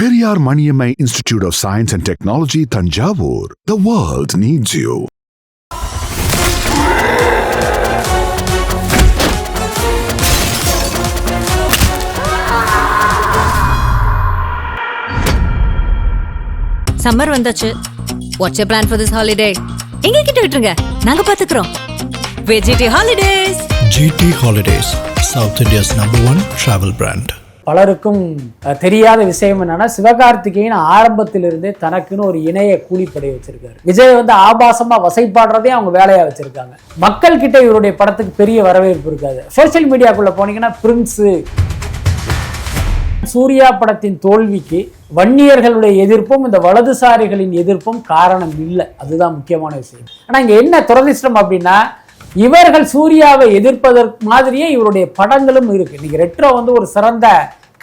Periyar Maniammai Institute of Science and Technology, Tanjavur. The world needs you. Summer வந்தாச்சு what's plan for this holiday எங்க கிட்ட விட்டுருங்க நாங்க பாத்துக்கிறோம் GT holidays GT Holidays, South India's number one travel brand. பலருக்கும் தெரியாத விஷயம் என்னன்னா சிவகார்த்திகேயன் ஆரம்பத்திலிருந்தே தனக்குன்னு ஒரு இணைய கூலிப்படை வச்சிருக்காரு. விஜய் வந்து ஆபாசமா வசைப்பாடுறதே அவங்க வேலையா வச்சிருக்காங்க. மக்கள் கிட்ட இவருடைய படத்துக்கு பெரிய வரவேற்பு இருக்காது. சோசியல் மீடியாக்குள்ள போனீங்கன்னா பிரின்ஸு. சூர்யா படத்தின் தோல்விக்கு வன்னியர்களுடைய எதிர்ப்பும் இந்த வலதுசாரிகளின் எதிர்ப்பும் காரணம் இல்லை. அதுதான் முக்கியமான விஷயம். ஆனா இங்க என்ன துரதிர்ஷ்டம் அப்படின்னா இவர்கள் சூர்யாவை எதிர்ப்பதற்கு மாதிரியே இவருடைய படங்களும் இருக்கு. இன்னைக்கு ரெட்ரோ வந்து ஒரு சிறந்த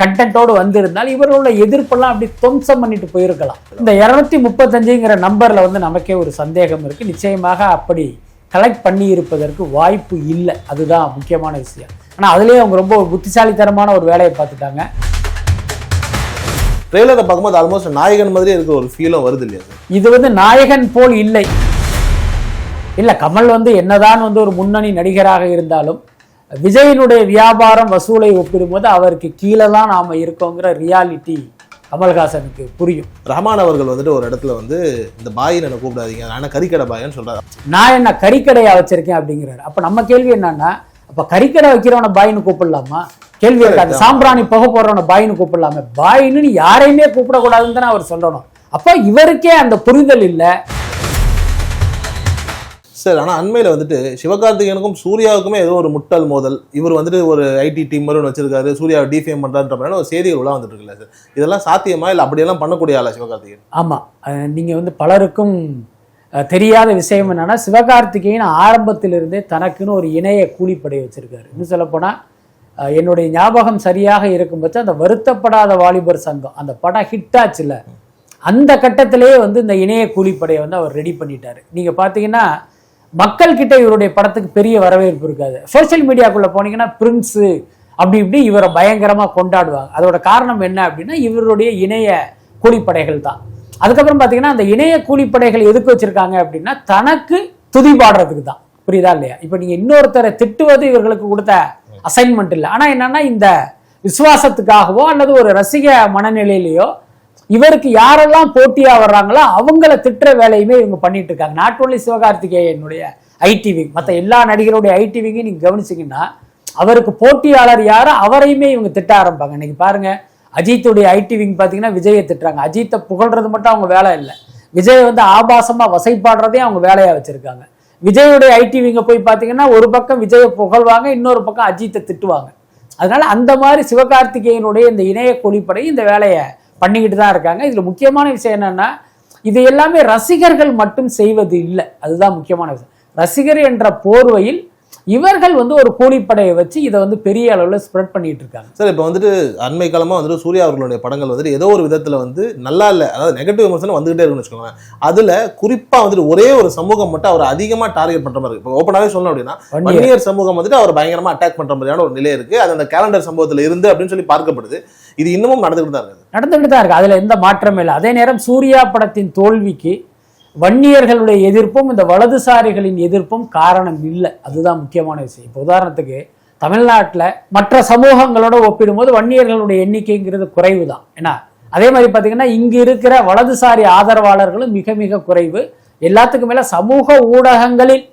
கண்டென்ட்டோடு வந்திருந்தால் இவர்களோட எதிர்ப்பெல்லாம் அப்படி துவம்சம் பண்ணிட்டு போயிருக்கலாம். இந்த இருநூத்தி முப்பத்தஞ்சுங்கிற நம்பர்ல வந்து நமக்கே ஒரு சந்தேகம் இருக்கு. நிச்சயமாக அப்படி கலெக்ட் பண்ணி இருப்பதற்கு வாய்ப்பு இல்லை. அதுதான் முக்கியமான விஷயம். ஆனா அதுலயே அவங்க ரொம்ப புத்திசாலித்தனமான ஒரு வேலையை பார்த்துட்டாங்க. ட்ரெய்லரை பார்க்கும்போது ஆல்மோஸ்ட் நாயகன் மாதிரி இருக்கிற ஒரு ஃபீலும் வருது இல்லையா இது வந்து நாயகன் போல் இல்லை. இல்ல கமல் வந்து என்னதான் வந்து ஒரு முன்னணி நடிகராக இருந்தாலும் விஜயனுடைய வியாபாரம் வசூலை ஒப்பிடும்போது அவருக்கு கீழே தான் நாம இருக்கோங்கிற ரியாலிட்டி கமல்ஹாசனுக்கு புரியும். ரஹ்மான் அவர்கள் வந்துட்டு ஒரு இடத்துல வந்து இந்த பாயின்னு என்ன கூப்பிடாதீங்க நான் கறிக்கடை பாயன்னு சொல்றாரு. நான் என்ன கறிக்கடையா வச்சிருக்கேன் அப்படிங்கிறாரு. அப்ப நம்ம கேள்வி என்னன்னா அப்ப கறிக்கடை வைக்கிறவன பாயின்னு கூப்பிடலாமா? கேள்வி இருக்காது சாம்பிராணி புகை போடுறவன பாயின்னு கூப்பிடலாமே. பாயின்னு யாரையுமே கூப்பிடக்கூடாதுன்னு தானே அவர் சொல்லணும். அப்ப இவருக்கே அந்த புரிதல் இல்லை. சார் ஆனால் அண்மையில் வந்துட்டு சிவகார்த்திகேயனுக்கும் சூர்யாவுக்குமே ஏதோ ஒரு முட்டல் மோதல். இவர் வந்துட்டு ஒரு ஐடி டீம் மாதிரி ஒன்று வச்சிருக்காரு சூர்யாவை டிஃபேம் பண்ணுறான்ற மாதிரி ஒரு செய்திகள் உலா வந்துட்டு இருக்குல்ல சார். இதெல்லாம் சாத்தியமா இல்லை அப்படியெல்லாம் பண்ணக்கூடிய ஆளா சிவகார்த்திகேயன்? ஆமாம் நீங்கள் வந்து பலருக்கும் தெரியாத விஷயம் என்னன்னா சிவகார்த்திகேயன் ஆரம்பத்திலிருந்தே தனக்குன்னு ஒரு இணைய கூலிப்படை வச்சிருக்காரு. இன்னும் சொல்லப்போனால் என்னுடைய ஞாபகம் சரியாக இருக்கும் பட்சம் அந்த வருத்தப்படாத வாலிபர் சங்கம் அந்த படம் ஹிட் ஆச்சுல அந்த கட்டத்திலேயே வந்து இந்த இணைய கூலிப்படையை வந்து அவர் ரெடி பண்ணிட்டாரு. நீங்கள் பார்த்தீங்கன்னா மக்கள் கிட்ட இவருடைய படத்துக்கு பெரிய வரவேற்பு இருக்காது. சோசியல் மீடியாக்குள்ள போனீங்கன்னா பிரின்ஸு அப்படி இப்படி இவரை பயங்கரமா கொண்டாடுவாங்க. அதோட காரணம் என்ன அப்படின்னா இவருடைய இணைய கூலிப்படைகள் தான். அதுக்கப்புறம் பார்த்தீங்கன்னா அந்த இணைய கூலிப்படைகள் எதுக்கு வச்சிருக்காங்க அப்படின்னா தனக்கு துதி பாடுறதுக்கு தான். புரியுதா இல்லையா? இப்போ நீங்க இன்னொருத்தரை திட்டுவது இவர்களுக்கு கொடுத்த அசைன்மெண்ட் இல்லை. ஆனா என்னன்னா இந்த விசுவாசத்துக்காகவோ அல்லது ஒரு ரசிக மனநிலையிலையோ இவருக்கு யாரெல்லாம் போட்டியா வர்றாங்களோ அவங்கள திட்டுற வேலையுமே இவங்க பண்ணிட்டு இருக்காங்க. நாட் ஒன்லி சிவகார்த்திகேயனுடைய ஐடிவி மற்ற எல்லா நடிகருடைய ஐடிவிங்கையும் நீங்க கவனிச்சிங்கன்னா அவருக்கு போட்டியாளர் யாரோ அவரையுமே இவங்க திட்ட ஆரம்பிப்பாங்க. இன்னைக்கு பாருங்க அஜித்துடைய ஐடிவிங் பார்த்தீங்கன்னா விஜயை திட்டுறாங்க. அஜித்தை புகழ்றது மட்டும் அவங்க வேலை இல்லை. விஜய் வந்து ஆபாசமா வசைப்பாடுறதே அவங்க வேலையா வச்சிருக்காங்க. விஜயுடைய ஐடிவிங்க போய் பார்த்தீங்கன்னா ஒரு பக்கம் விஜயை புகழ்வாங்க இன்னொரு பக்கம் அஜித்தை திட்டுவாங்க. அதனால அந்த மாதிரி சிவகார்த்திகேயனுடைய இந்த இணைய கூலிப்படை இந்த வேலையை பண்ணிக்கிட்டு தான் இருக்காங்க. இதுல முக்கியமான விஷயம் என்னன்னா இது எல்லாமே ரசிகர்கள் மட்டும் செய்வது இல்லை. அதுதான் முக்கியமான விஷயம். ரசிகர் என்ற போர்வையில் இவர்கள் வந்து ஒரு கூலிப்படையை வச்சு இதை வந்து பெரிய அளவில் ஸ்ப்ரெட் பண்ணிட்டு இருக்காங்க. சார் இப்போ வந்துட்டு அண்மை காலமா வந்துட்டு சூர்யா அவர்களுடைய படங்கள் வந்துட்டு ஏதோ ஒரு விதத்துல வந்து நல்லா இல்லை. அதாவது நெகட்டிவ் விமர்சனம் வந்துகிட்டே இருக்குன்னு வச்சுக்கோங்களேன். அதுல குறிப்பா வந்துட்டு ஒரே ஒரு சமூகம் மட்டும் அவர் அதிகமா டார்கெட் பண்ற மாதிரி இப்போ ஓப்பனாவே சொல்லணும் அப்படின்னா வன்னியர். சமூகம் வந்துட்டு அவர் பயங்கரமா அட்டாக் பண்ற மாதிரியான ஒரு நிலை இருக்கு. அது அந்த கேலண்டர் சம்பவத்துல இருந்து அப்படின்னு சொல்லி பார்க்கப்படுது. இது இன்னமும் நடந்துகிட்டு தான் இருக்குது. நடந்துகிட்டு தான் இருக்கு. அதுல எந்த மாற்றமே இல்லை. அதே நேரம் சூர்யா படத்தின் தோல்விக்கு வன்னியர்களுடைய எதிர்ப்பும் இந்த வலதுசாரிகளின் எதிர்ப்பும் காரணம் இல்லை. அதுதான் முக்கியமான விஷயம். இப்போ உதாரணத்துக்கு தமிழ்நாட்டில் மற்ற சமூகங்களோட ஒப்பிடும்போது வன்னியர்களுடைய எண்ணிக்கைங்கிறது குறைவு தான் ஏன்னா அதே மாதிரி பார்த்தீங்கன்னா இங்கு இருக்கிற வலதுசாரி ஆதரவாளர்களும் மிக மிக குறைவு. எல்லாத்துக்கும் மேல சமூக ஊடகங்களில்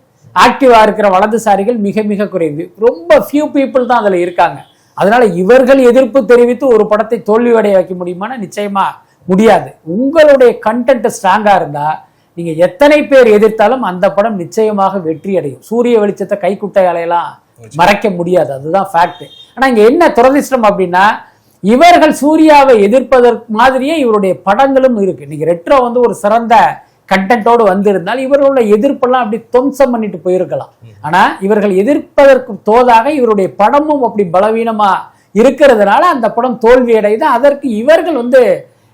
ஆக்டிவா இருக்கிற வலதுசாரிகள் மிக மிக குறைவு. ரொம்ப ஃபியூ பீப்புள் தான் அதுல இருக்காங்க. அதனால இவர்கள் எதிர்ப்பு தெரிவித்து ஒரு படத்தை தோல்வியடைய வைக்க முடியுமானா நிச்சயமா முடியாது. உங்களுடைய கண்டென்ட் ஸ்ட்ராங்காக இருந்தா நீங்க எத்தனை பேர் எதிர்த்தாலும் அந்த படம் நிச்சயமாக வெற்றி அடையும் சூரிய வெளிச்சத்தை கைக்குட்டையாலையெல்லாம் மறைக்க முடியாது. அதுதான் ஃபேக்ட் ஆனா இங்க என்ன துரதிர்ஷ்டம் அப்படின்னா இவர்கள் சூர்யாவை எதிர்ப்பதற்கு மாதிரியே இவருடைய படங்களும் இருக்கு. இன்னைக்கு ரெட்ரோ வந்து ஒரு சிறந்த கண்டென்ட்டோடு வந்திருந்தால் இவர்களோட எதிர்ப்பெல்லாம் அப்படி துவம்சம் பண்ணிட்டு போயிருக்கலாம். ஆனா இவர்கள் எதிர்ப்பதற்கு தோதாக இவருடைய படமும் அப்படி பலவீனமா இருக்கிறதுனால அந்த படம் தோல்வி அடையுது அதற்கு இவர்கள் வந்து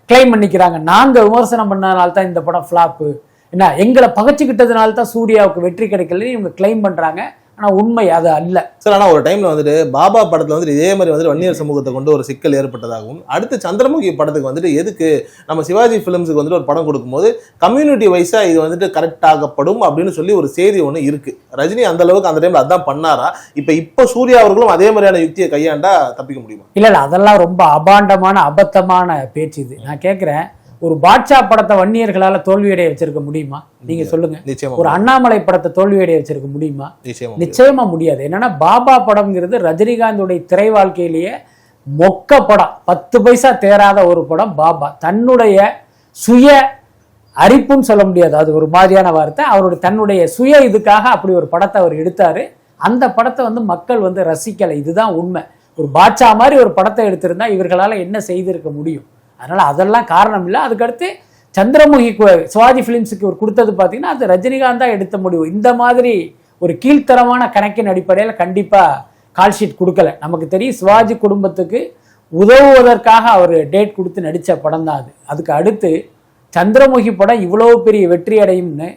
கிளைம் பண்ணிக்கிறாங்க. நாங்க விமர்சனம் பண்ணனால தான் இந்த படம் ஃபிளாப்பு என்ன எங்களை பகச்சுக்கிட்டதுனால தான் சூர்யாவுக்கு வெற்றி கிடைக்கலன்னு இவங்க கிளைம் பண்றாங்க. ஆனால் உண்மை அது அல்ல. சார் ஆனா ஒரு டைம்ல வந்துட்டு பாபா படத்துல வந்துட்டு இதே மாதிரி வந்துட்டு வன்னியர் சமூகத்தை கொண்டு ஒரு சிக்கல் ஏற்பட்டதாகவும் அடுத்து சந்திரமுகி படத்துக்கு வந்துட்டு எதுக்கு நம்ம சிவாஜி பிலிம்ஸுக்கு வந்துட்டு ஒரு படம் கொடுக்கும்போது கம்யூனிட்டி வைஸா இது வந்துட்டு கரெக்ட் ஆகப்படும் அப்படின்னு சொல்லி ஒரு செய்தி ஒன்று இருக்கு. ரஜினி அந்த அளவுக்கு அந்த டைம்ல அதான் பண்ணாரா? இப்ப இப்ப சூர்யா அவர்களும் அதே மாதிரியான யுக்தியை கையாண்டா தப்பிக்க முடியுமா? இல்ல இல்ல அதெல்லாம் ரொம்ப அபாண்டமான அபத்தமான பேச்சு இது. நான் கேட்கிறேன் ஒரு பாட்ஷா படத்தை வன்னியர்களால தோல்வியடைய வச்சிருக்க முடியுமா? நீங்க சொல்லுங்க. ஒரு அண்ணாமலை படத்தை தோல்வியடைய வச்சிருக்க முடியுமா? நிச்சயமா நிச்சயமா முடியாது. என்னன்னா பாபா படம்ங்கிறது ரஜினிகாந்தோடைய திரை வாழ்க்கையிலேயே மொக்க படம். பத்து பைசா தேராத ஒரு படம் பாபா. தன்னுடைய சுய அரிப்புன்னு சொல்ல முடியாது. அது ஒரு மாதிரியான வார்த்தை. அவருடைய தன்னுடைய சுய இதுக்காக அப்படி ஒரு படத்தை அவர் எடுத்தாரு. அந்த படத்தை வந்து மக்கள் வந்து ரசிக்கலை. இதுதான் உண்மை. ஒரு பாட்சா மாதிரி ஒரு படத்தை எடுத்திருந்தா இவர்களால என்ன செய்திருக்க முடியும்? அதனால் அதெல்லாம் காரணம் இல்லை. அதுக்கடுத்து சந்திரமுகி கு- சிவாஜி ஃபிலிம்ஸுக்கு ஒரு கொடுத்தது பார்த்தீங்கன்னா அது ரஜினிகாந்த் தான் எடுத்த முடிவு. இந்த மாதிரி ஒரு கீழ்த்தரமான கணக்கின் அடிப்படையில் கண்டிப்பாக கால் ஷீட் கொடுக்கல. நமக்கு தெரியும் சிவாஜி குடும்பத்துக்கு உதவுவதற்காக அவர் டேட் கொடுத்து நடித்த படம் தான் அது. அதுக்கு அடுத்து சந்திரமுகி படம் இவ்வளோ பெரிய வெற்றி அடையும்னு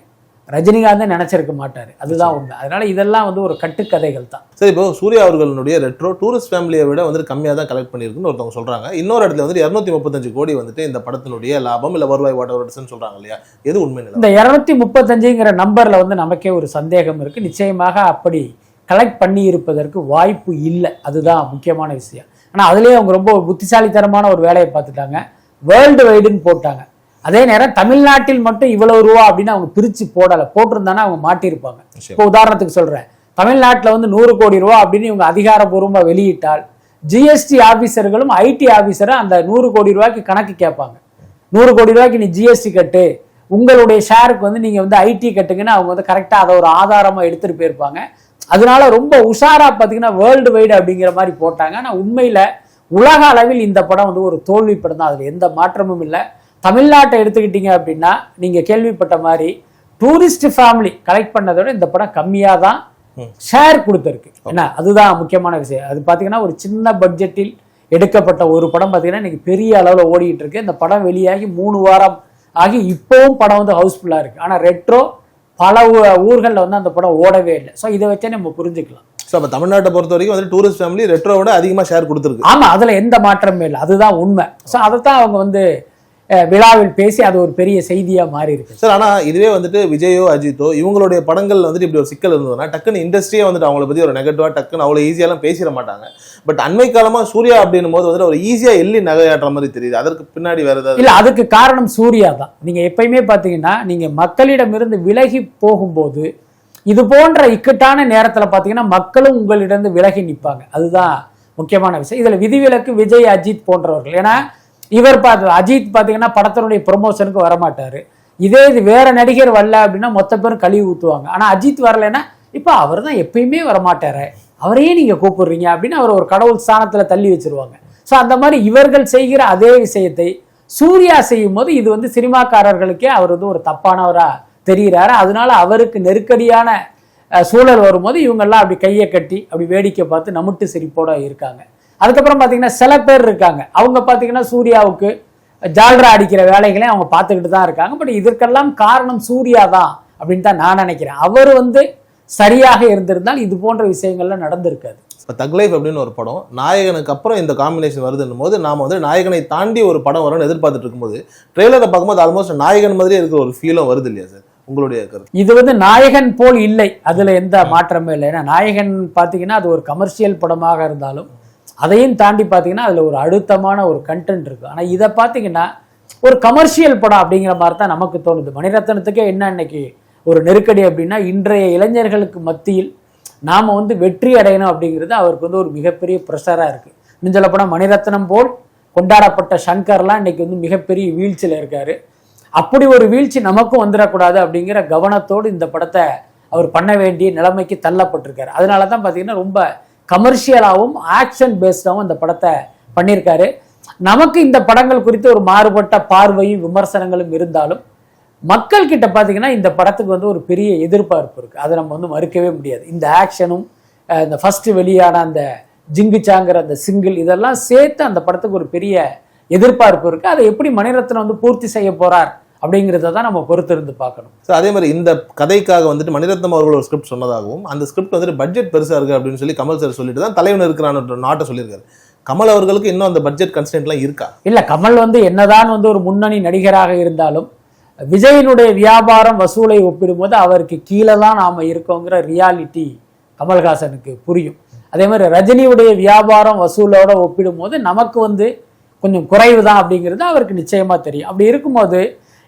ரஜினிகாந்தே நினைச்சிருக்க மாட்டார். அதுதான் உண்மை. அதனால இதெல்லாம் வந்து ஒரு கட்டுக்கதைகள் தான். சரி இப்போ சூர்யா அவர்களுடைய ரெட்ரோ டூரிஸ்ட் ஃபேமிலியை விட வந்துட்டு கம்மியாக தான் கலெக்ட் பண்ணியிருக்குன்னு ஒருத்தவங்க சொல்றாங்க. இன்னொரு இடத்துல வந்துட்டு இரநூத்தி முப்பத்தஞ்சு கோடி வந்துட்டு இந்த படத்தினுடைய லாபம் இல்ல வருவாய் வாட் எவர் சொல்றாங்க இல்லையா? எது உண்மை இந்த இரநூத்தி முப்பத்தஞ்சுங்கிற நம்பர்ல வந்து நமக்கே ஒரு சந்தேகம் இருக்கு. நிச்சயமாக அப்படி கலெக்ட் பண்ணி இருப்பதற்கு வாய்ப்பு இல்லை. அதுதான் முக்கியமான விஷயம். ஆனா அதுலயே அவங்க ரொம்ப புத்திசாலித்தனமான ஒரு வேலையை பார்த்துட்டாங்க. வேர்ல்டு வைடுன்னு போட்டாங்க. அதே நேரம் தமிழ்நாட்டில் மட்டும் இவ்வளவு ரூபா அப்படின்னு அவங்க பிரிச்சு போடலை போட்டிருந்தாங்கன்னா அவங்க மாட்டியிருப்பாங்க. இப்போ உதாரணத்துக்கு சொல்றேன். தமிழ்நாட்டில் வந்து நூறு கோடி ரூபா அப்படின்னு இவங்க அதிகாரப்பூர்வமா வெளியிட்டால் ஜிஎஸ்டி ஆபீசர்களும் ஐடி ஆபீசரும் அந்த நூறு கோடி ரூபாய்க்கு கணக்கு கேட்பாங்க. நூறு கோடி ரூபாய்க்கு நீ ஜிஎஸ்டி கட்டு உங்களுடைய ஷேருக்கு வந்து நீங்க வந்து ஐடி கட்டுங்கன்னு அவங்க வந்து கரெக்டா அதை ஒரு ஆதாரமா எடுத்துட்டு போயிருப்பாங்க. அதனால ரொம்ப உஷாரா பாத்தீங்கன்னா வேர்ல்டு வைடு அப்படிங்கிற மாதிரி போட்டாங்க. ஆனா உண்மையில உலக அளவில் இந்த படம் வந்து ஒரு தோல்வி படம் தான் அதுல எந்த மாற்றமும் இல்லை. தமிழ்நாட்டை எடுத்துக்கிட்டீங்க அப்படின்னா நீங்க கேள்விப்பட்ட மாதிரி டூரிஸ்ட் ஃபேமிலி கலெக்ட் பண்ணதை விட இந்த படம் கம்மியாக தான் ஷேர் கொடுத்துருக்கு. என்ன அதுதான் முக்கியமான விஷயம். அது பார்த்தீங்கன்னா ஒரு சின்ன பட்ஜெட்டில் எடுக்கப்பட்ட ஒரு படம் பார்த்தீங்கன்னா இன்னைக்கு பெரிய அளவில் ஓடிக்கிட்டு இருக்கு. இந்த படம் வெளியாகி மூணு வாரம் ஆகி இப்போவும் படம் வந்து ஹவுஸ்ஃபுல்லாக இருக்கு. ஆனால் ரெட்ரோ பல ஊர்களில் வந்து அந்த படம் ஓடவே இல்லை. ஸோ இதை வச்சே நம்ம புரிஞ்சுக்கலாம். ஸோ அப்போ தமிழ்நாட்டை பொறுத்த வரைக்கும் வந்துட்டு டூரிஸ்ட் ஃபேமிலி ரெட்ரோவோட அதிகமாக ஷேர் கொடுத்துருக்கு. ஆமா அதுல எந்த மாற்றமும் இல்லை. அதுதான் உண்மை. ஸோ அதைத்தான் அவங்க வந்து விழாவில் பேசி அது ஒரு பெரிய செய்தியா மாறி இருக்கு சார் ஆனா இதுவே வந்துட்டு விஜயோ அஜித்தோ இவங்களுடைய படங்கள் வந்துட்டு இப்படி ஒரு சிக்கல் இருந்ததுன்னா டக்குன்னு இண்டஸ்ட்ரியே வந்துட்டு அவங்கள பத்தி ஒரு நெகட்டிவா டக்குன்னு அவ்வளவு ஈஸியாலாம் பேசிட மாட்டாங்க. பட் அண்மை காலமா சூர்யா அப்படின்னும் போது வந்துட்டு ஒரு ஈஸியா எள்ளி நகையாட்டுற மாதிரி தெரியுது. அதற்கு பின்னாடி வேற ஏதாவது இல்ல அதுக்கு காரணம் சூர்யா தான். நீங்க எப்பயுமே பாத்தீங்கன்னா நீங்க மக்களிடமிருந்து விலகி போகும்போது இது போன்ற இக்கட்டான நேரத்துல பாத்தீங்கன்னா மக்களும் உங்களிடம் விலகி நிற்பாங்க அதுதான் முக்கியமான விஷயம். இதுல விதிவிலக்கு விஜய் அஜித் போன்றவர்கள். ஏன்னா இவர் பார்த்து அஜித் பார்த்தீங்கன்னா படத்தினுடைய ப்ரொமோஷனுக்கு வரமாட்டார். இதே இது வேற நடிகர் வரல அப்படின்னா மொத்த பேரும் கழுவி ஊற்றுவாங்க ஆனால் அஜித் வரலைன்னா இப்போ அவர் தான் எப்பயுமே வரமாட்டார். அவரையே நீங்கள் கூப்பிடுறீங்க அப்படின்னு அவர் ஒரு கடவுள் ஸ்தானத்தில் தள்ளி வச்சிருவாங்க. ஸோ அந்த மாதிரி இவர்கள் செய்கிற அதே விஷயத்தை சூர்யா செய்யும் போது இது வந்து சினிமாக்காரர்களுக்கே அவர் வந்து ஒரு தப்பானவராக தெரிகிறாரு அதனால அவருக்கு நெருக்கடியான சூழல் வரும்போது இவங்கெல்லாம் அப்படி கையை கட்டி அப்படி வேடிக்கை பார்த்து நமுட்டு சிரிப்போட இருக்காங்க. அதுக்கப்புறம் பார்த்தீங்கன்னா சில பேர் இருக்காங்க. அவங்க பார்த்தீங்கன்னா சூர்யாவுக்கு ஜால்ரா அடிக்கிற வேலைகளையும் அவங்க பார்த்துக்கிட்டு தான் இருக்காங்க. பட் இதற்கெல்லாம் காரணம் சூர்யா தான் அப்படின்னு தான் நான் நினைக்கிறேன். அவர் வந்து சரியாக இருந்திருந்தால் இது போன்ற விஷயங்கள்லாம் நடந்திருக்காது. இப்போ தக் லைஃப் அப்படின்னு ஒரு படம் நாயகனுக்கு அப்புறம் இந்த காம்பினேஷன் வருதுன்னும் போது நாம வந்து நாயகனை தாண்டி ஒரு படம் வரும்னு எதிர்பார்த்துட்டு இருக்கும்போது ட்ரெய்லரை பார்க்கும்போது ஆல்மோஸ்ட் நாயகன் மாதிரியே இருக்கிற ஒரு ஃபீலும் வருது இல்லையா சார் உங்களுடைய கருத்து. இது வந்து நாயகன் போல் இல்லை. அதுல எந்த மாற்றமே இல்லை. ஏன்னா நாயகன் பார்த்தீங்கன்னா அது ஒரு கமர்ஷியல் படமாக இருந்தாலும் அதையும் தாண்டி பார்த்தீங்கன்னா அதில் ஒரு அழுத்தமான ஒரு கண்டென்ட் இருக்குது ஆனால் இதை பார்த்தீங்கன்னா ஒரு கமர்ஷியல் படம் அப்படிங்கிற மாதிரி தான் நமக்கு தோணுது. மணிரத்னத்துக்கே என்ன இன்னைக்கு ஒரு நெருக்கடி அப்படின்னா இன்றைய இளைஞர்களுக்கு மத்தியில் நாம் வந்து வெற்றி அடையணும் அப்படிங்கிறது அவருக்கு வந்து ஒரு மிகப்பெரிய ப்ரெஷராக இருக்குது இன்னும் படம் மணிரத்னம் போல் கொண்டாடப்பட்ட சங்கர்லாம் இன்றைக்கி வந்து மிகப்பெரிய வீழ்ச்சியில் இருக்கார். அப்படி ஒரு வீழ்ச்சி நமக்கும் வந்துடக்கூடாது அப்படிங்கிற கவனத்தோடு இந்த படத்தை அவர் பண்ண வேண்டிய நிலைமைக்கு தள்ளப்பட்டிருக்காரு. அதனால தான் பார்த்தீங்கன்னா ரொம்ப கமர்ஷியலாகவும் ஆக்ஷன் பேஸ்டாகவும் இந்த படத்தை பண்ணியிருக்காரு. நமக்கு இந்த படங்கள் குறித்து ஒரு மாறுபட்ட பார்வையும் விமர்சனங்களும் இருந்தாலும் மக்கள் கிட்ட பார்த்தீங்கன்னா இந்த படத்துக்கு வந்து ஒரு பெரிய எதிர்பார்ப்பு இருக்குது அதை நம்ம வந்து மறுக்கவே முடியாது. இந்த ஆக்ஷனும் இந்த ஃபஸ்ட்டு வெளியான அந்த ஜிங்குச்சாங்கிற அந்த சிங்கிள் இதெல்லாம் சேர்த்து அந்த படத்துக்கு ஒரு பெரிய எதிர்பார்ப்பு இருக்குது அதை எப்படி மணிரத்னம் வந்து பூர்த்தி செய்ய போறார் அப்படிங்கிறத தான் நம்ம பொறுத்திருந்து பார்க்கணும். ஸோ அதே மாதிரி இந்த கதைக்காக வந்துட்டு மணிரத்னம் அவர்கள் ஒரு ஸ்கிரிப்ட் சொன்னதாகவும் அந்த ஸ்கிரிப்ட் வந்துட்டு பட்ஜெட் பெருசா இருக்கு அப்படின்னு சொல்லி கமல் சார் சொல்லிட்டு தான் தலைவன் இருக்கிறான்னு நாட்டை சொல்லியிருக்காரு. கமல் அவர்களுக்கு இன்னும் அந்த பட்ஜெட் கன்ஸ்டன்ட்லாம் இருக்கா? இல்ல கமல் வந்து என்னதான் வந்து ஒரு முன்னணி நடிகராக இருந்தாலும் விஜயனுடைய வியாபாரம் வசூலை ஒப்பிடும்போது அவருக்கு கீழே தான் நாம இருக்கோங்கிற ரியாலிட்டி கமல்ஹாசனுக்கு புரியும். அதே மாதிரி ரஜினியுடைய வியாபாரம் வசூலோட ஒப்பிடும்போது நமக்கு வந்து கொஞ்சம் குறைவு தான் அப்படிங்கிறது அவருக்கு நிச்சயமா தெரியும். அப்படி இருக்கும்போது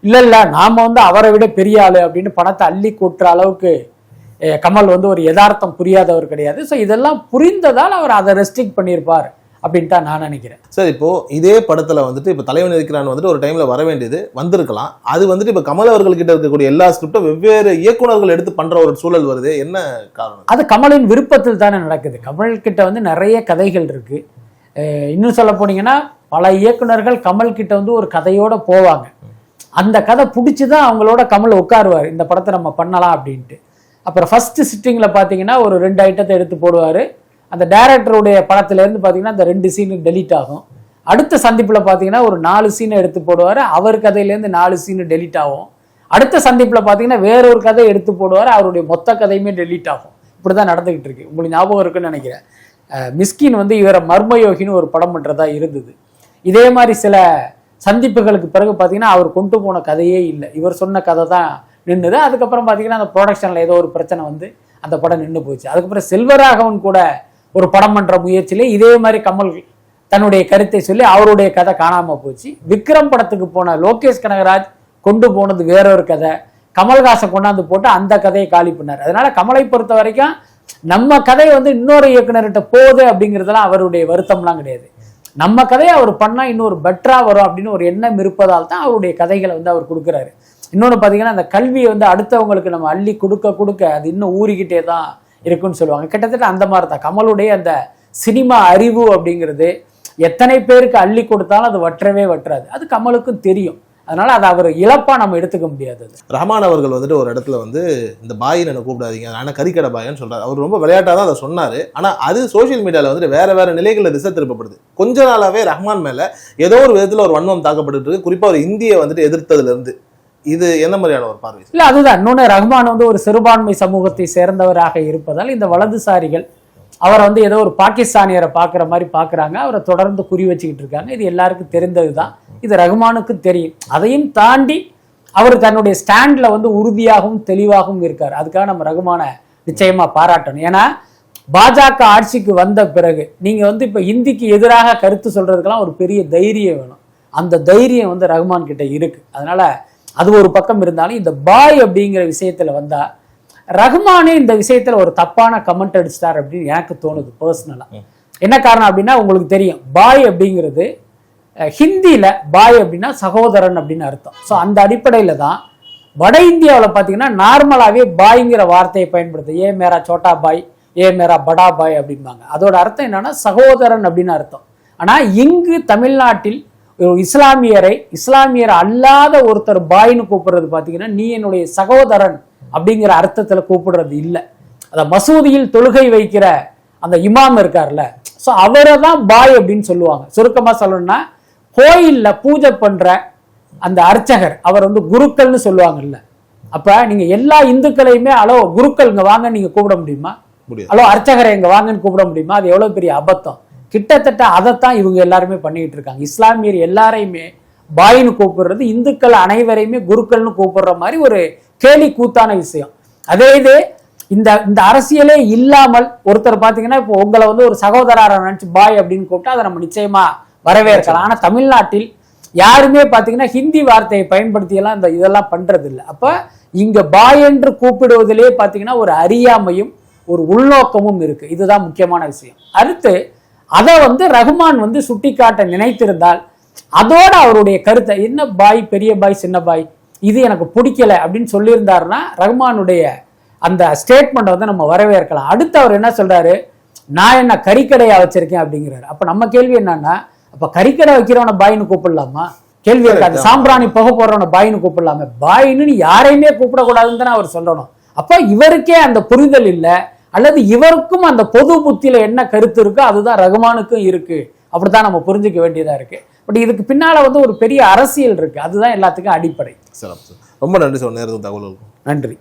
இல்ல இல்ல நாம வந்து அவரை விட பெரிய ஆளு அப்படின்னு பணத்தை அள்ளி கொட்டுற அளவுக்கு கமல் வந்து ஒரு யதார்த்தம் புரியாதவர் கிடையாது. ஸோ இதெல்லாம் புரிந்ததால் அவர் அதை ரெஸ்ட்ரிக்ட் பண்ணியிருப்பார் அப்படின்னு தான் நான் நினைக்கிறேன். சார் இப்போ இதே படத்துல வந்துட்டு இப்போ தலைவன் இருக்கிறான் வந்துட்டு ஒரு டைம்ல வர வேண்டியது வந்திருக்கலாம். அது வந்துட்டு இப்போ கமல் அவர்கள்கிட்ட இருக்கக்கூடிய எல்லா ஸ்கிரிப்டும் வெவ்வேறு இயக்குனர்கள் எடுத்து பண்ற ஒரு சூழல் வருது. என்ன காரணம்? அது கமலின் விருப்பத்தில் தானே நடக்குது. கமல் கிட்ட வந்து நிறைய கதைகள் இருக்கு. அஹ் இன்னும் சொல்ல போனீங்கன்னா பல இயக்குனர்கள் கமல் கிட்ட வந்து ஒரு கதையோட போவாங்க. அந்த கதை பிடிச்சி தான் அவங்களோட கமல் உட்காருவார். இந்த படத்தை நம்ம பண்ணலாம் அப்படின்ட்டு. அப்புறம் ஃபஸ்ட்டு சிட்டிங்கில் பார்த்தீங்கன்னா ஒரு ரெண்டு ஐட்டத்தை எடுத்து போடுவார். அந்த டேரக்டருடைய படத்துலேருந்து பார்த்தீங்கன்னா அந்த ரெண்டு சீனு டெலீட் ஆகும். அடுத்த சந்திப்பில் பார்த்தீங்கன்னா ஒரு நாலு சீனை எடுத்து போடுவார். அவர் கதையிலேருந்து நாலு சீனு டெலீட் ஆகும். அடுத்த சந்திப்பில் பார்த்தீங்கன்னா வேற ஒரு கதை எடுத்து போடுவார். அவருடைய மொத்த கதையுமே டெலீட் ஆகும். இப்படி தான் நடந்துகிட்டு இருக்கு. உங்களுக்கு ஞாபகம் இருக்குன்னு நினைக்கிறேன். மிஸ்கின் வந்து இவரை மர்மயோகின்னு ஒரு படம் பண்ணுறதா இருந்தது. இதே மாதிரி சில சந்திப்புகளுக்கு பிறகு பார்த்தீங்கன்னா அவர் கொண்டு போன கதையே இல்லை. இவர் சொன்ன கதை தான் நின்றுது அதுக்கப்புறம் பார்த்தீங்கன்னா அந்த ப்ரொடக்ஷனில் ஏதோ ஒரு பிரச்சனை வந்து அந்த படம் நின்று போச்சு. அதுக்கப்புறம் செல்வராகவன் கூட ஒரு படம் பண்ணுற முயற்சியிலே இதே மாதிரி கமல் தன்னுடைய கருத்தை சொல்லி அவருடைய கதை காணாமல் போச்சு. விக்ரம் படத்துக்கு போன லோகேஷ் கனகராஜ் கொண்டு போனது வேறொரு கதை. கமல்ஹாசன் கொண்டாந்து போட்டு அந்த கதையை காலி பண்ணார். அதனால கமலை பொறுத்த வரைக்கும் நம்ம கதை வந்து இன்னொரு இயக்குனர்கிட்ட போகுது அப்படிங்கிறதுலாம் அவருடைய வருத்தம்லாம் கிடையாது. நம்ம கதையை அவர் பண்ணால் இன்னொரு பெட்டராக வரும் அப்படின்னு ஒரு எண்ணம் இருப்பதால் தான் அவருடைய கதைகளை வந்து அவர் கொடுக்குறாரு. இன்னொன்று பார்த்தீங்கன்னா அந்த கல்வியை வந்து அடுத்தவங்களுக்கு நம்ம அள்ளி கொடுக்க கொடுக்க அது இன்னும் ஊறிக்கிட்டே தான் இருக்குன்னு சொல்லுவாங்க. கிட்டத்தட்ட அந்த மாதிரி தான் கமலுடைய அந்த சினிமா அறிவு அப்படிங்கிறது எத்தனை பேருக்கு அள்ளி கொடுத்தாலும் அது வற்றவே வற்றாது. அது கமலுக்கும் தெரியும். அதனால அதை அவர் இழப்பா நம்ம எடுத்துக்க முடியாது ரஹ்மான் அவர்கள் வந்துட்டு ஒரு இடத்துல வந்து இந்த பாயின்னு என்ன கூப்பிடாதீங்க ஆனால் கறிக்கடை பாயன்னு சொல்றாரு. அவர் ரொம்ப விளையாட்டாக தான் அதை சொன்னாரு. ஆனா அது சோஷியல் மீடியால வந்துட்டு வேற வேற நிலைகளில் திசை திருப்பப்படுது கொஞ்ச நாளாவே ரஹ்மான் மேல ஏதோ ஒரு விதத்துல ஒரு வன்மம் தாக்கப்பட்டு இருக்கு. குறிப்பா ஒரு இந்தியை வந்துட்டு எதிர்த்ததுல இருந்து. இது என்ன மாதிரியான ஒரு பார்வை? இல்ல அதுதான். இன்னொன்று ரஹ்மான் வந்து ஒரு சிறுபான்மை சமூகத்தை சேர்ந்தவராக இருப்பதால் இந்த வலதுசாரிகள் அவரை வந்து ஏதோ ஒரு பாகிஸ்தானியரை பார்க்குற மாதிரி பார்க்குறாங்க. அவரை தொடர்ந்து குறி வச்சுக்கிட்டு இருக்காங்க. இது எல்லாருக்கும் தெரிந்தது தான் இது ரகுமானுக்கு தெரியும். அதையும் தாண்டி அவர் தன்னுடைய ஸ்டாண்டில் வந்து உறுதியாகவும் தெளிவாகவும் இருக்கார். அதுக்காக நம்ம ரகுமானை நிச்சயமா பாராட்டணும். ஏன்னா பாஜக ஆட்சிக்கு வந்த பிறகு நீங்க வந்து இப்போ இந்திக்கு எதிராக கருத்து சொல்றதுக்கெல்லாம் ஒரு பெரிய தைரியம் வேணும். அந்த தைரியம் வந்து ரகுமான் கிட்ட இருக்கு. அதனால அது ஒரு பக்கம் இருந்தாலும் இந்த பாய் அப்படிங்கிற விஷயத்துல வந்தா ரகுமானே இந்த விஷயத்துல ஒரு தப்பான கமெண்ட் அடிச்சிட்டார் அப்படின்னு எனக்கு தோணுது பர்சனலா என்ன காரணம் அப்படின்னா உங்களுக்கு தெரியும் பாய் அப்படிங்கிறது ஹிந்தியில பாய் அப்படின்னா சகோதரன் அப்படின்னு அர்த்தம். ஸோ அந்த அடிப்படையில தான் வட இந்தியாவில் பார்த்தீங்கன்னா நார்மலாகவே பாய்ங்கிற வார்த்தையை பயன்படுத்து. ஏ மேரா சோட்டா பாய் ஏ மேரா படா பாய் அப்படிம்பாங்க. அதோட அர்த்தம் என்னன்னா சகோதரன் அப்படின்னு அர்த்தம். ஆனால் இங்கு தமிழ்நாட்டில் இஸ்லாமியரை இஸ்லாமியர் அல்லாத ஒருத்தர் பாய்னு கூப்பிடுறது பார்த்தீங்கன்னா நீ என்னுடைய சகோதரன் அப்படிங்கிற அர்த்தத்தில் கூப்பிடுறது இல்லை. அந்த மசூதியில் தொழுகை வைக்கிற அந்த இமாம் இருக்கார்ல ஸோ அவரை தான் பாய் அப்படின்னு சொல்லுவாங்க. சுருக்கமாக சொல்லணும்னா கோயில்ல பூஜை பண்ற அந்த அர்ச்சகர் அவர் வந்து குருக்கள்னு சொல்லுவாங்கல்ல. அப்ப நீங்க எல்லா இந்துக்களையுமே ஹலோ குருக்கள் இங்க வாங்க நீங்க கூப்பிட முடியுமா? ஹலோ அர்ச்சகரை இங்க வாங்கன்னு கூப்பிட முடியுமா? அது எவ்வளவு பெரிய அபத்தம். கிட்டத்தட்ட அதைத்தான் இவங்க எல்லாருமே பண்ணிட்டு இருக்காங்க. இஸ்லாமியர் எல்லாரையுமே பாயின்னு கூப்பிடுறது இந்துக்கள் அனைவரையுமே குருக்கள்னு கூப்பிடுற மாதிரி ஒரு கேலி கூத்தான விஷயம். அதே இது இந்த இந்த அரசியலே இல்லாமல் ஒருத்தர் பாத்தீங்கன்னா இப்போ உங்களை வந்து ஒரு சகோதரரை நினைச்சு பாய் அப்படின்னு கூப்பிட்டா அதை நம்ம நிச்சயமா வரவேற்கலாம். ஆனா தமிழ்நாட்டில் யாருமே பாத்தீங்கன்னா ஹிந்தி வார்த்தையை பயன்படுத்தி எல்லாம் இந்த இதெல்லாம் பண்றது இல்லை அப்ப இங்க பாய் என்று கூப்பிடுவதிலே பாத்தீங்கன்னா ஒரு அறியாமையும் ஒரு உள்நோக்கமும் இருக்கு. இதுதான் முக்கியமான விஷயம். அடுத்து அதை வந்து ரகுமான் வந்து சுட்டிக்காட்ட நினைத்திருந்தால் அதோட அவருடைய கருத்தை என்ன பாய் பெரிய பாய் சின்ன பாய்? இது எனக்கு பிடிக்கல அப்படின்னு சொல்லியிருந்தாருன்னா ரகுமானுடைய அந்த ஸ்டேட்மெண்ட் வந்து நம்ம வரவேற்கலாம். அடுத்து அவர் என்ன சொல்றாரு? நான் என்ன கறிக்கடையா வச்சிருக்கேன் அப்படிங்கிறாரு. அப்ப நம்ம கேள்வி என்னன்னா அப்ப கறிக்கடை வைக்கிறவனை பாயின்னு கூப்பிடலாமா? கேள்வி இருக்காது. சாம்பிராணி புகை போடுறவனை பாயின்னு கூப்பிடலாமே. பாயின்னு யாரையுமே கூப்பிடக்கூடாதுன்னு தானே அவர் சொல்லணும். அப்ப இவருக்கே அந்த புரிதல் இல்லை. அல்லது இவருக்கும் அந்த பொது புத்தியில என்ன கருத்து இருக்கோ அதுதான் ரகுமானுக்கும் இருக்கு. அப்படித்தான் நம்ம புரிஞ்சுக்க வேண்டியதா இருக்கு. பட் இதுக்கு பின்னால வந்து ஒரு பெரிய அரசியல் இருக்கு. அதுதான் எல்லாத்துக்கும் அடிப்படை. சிறப்பு. சார் ரொம்ப நன்றி சார். நேரத்துக்கு தகவல் நன்றி.